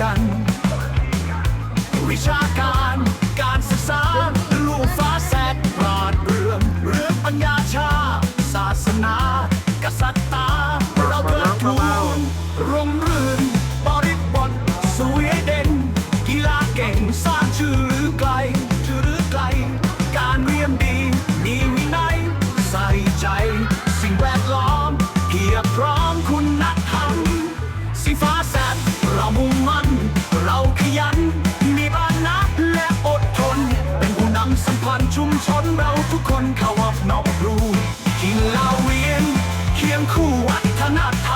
กัน วิชาการการศึกษาลูกฟ้าแสดปราดเรื่องเรื่องปัญญาชา ศาสนา กษัตริย์ตา เราเกิดทูลร่มรื่น บริบทสวยเด่น กีฬาเก่งสร้างชื่อหรือไกลชื่อหรือไกล การเรียนดี มีวินัย ใส่ใจ สิ่งแวดล้อมเพียบพร้อม ทุกคนเขาอบนอกรูกินเหล้าเวียนเคียงคู่วัฒนธรรม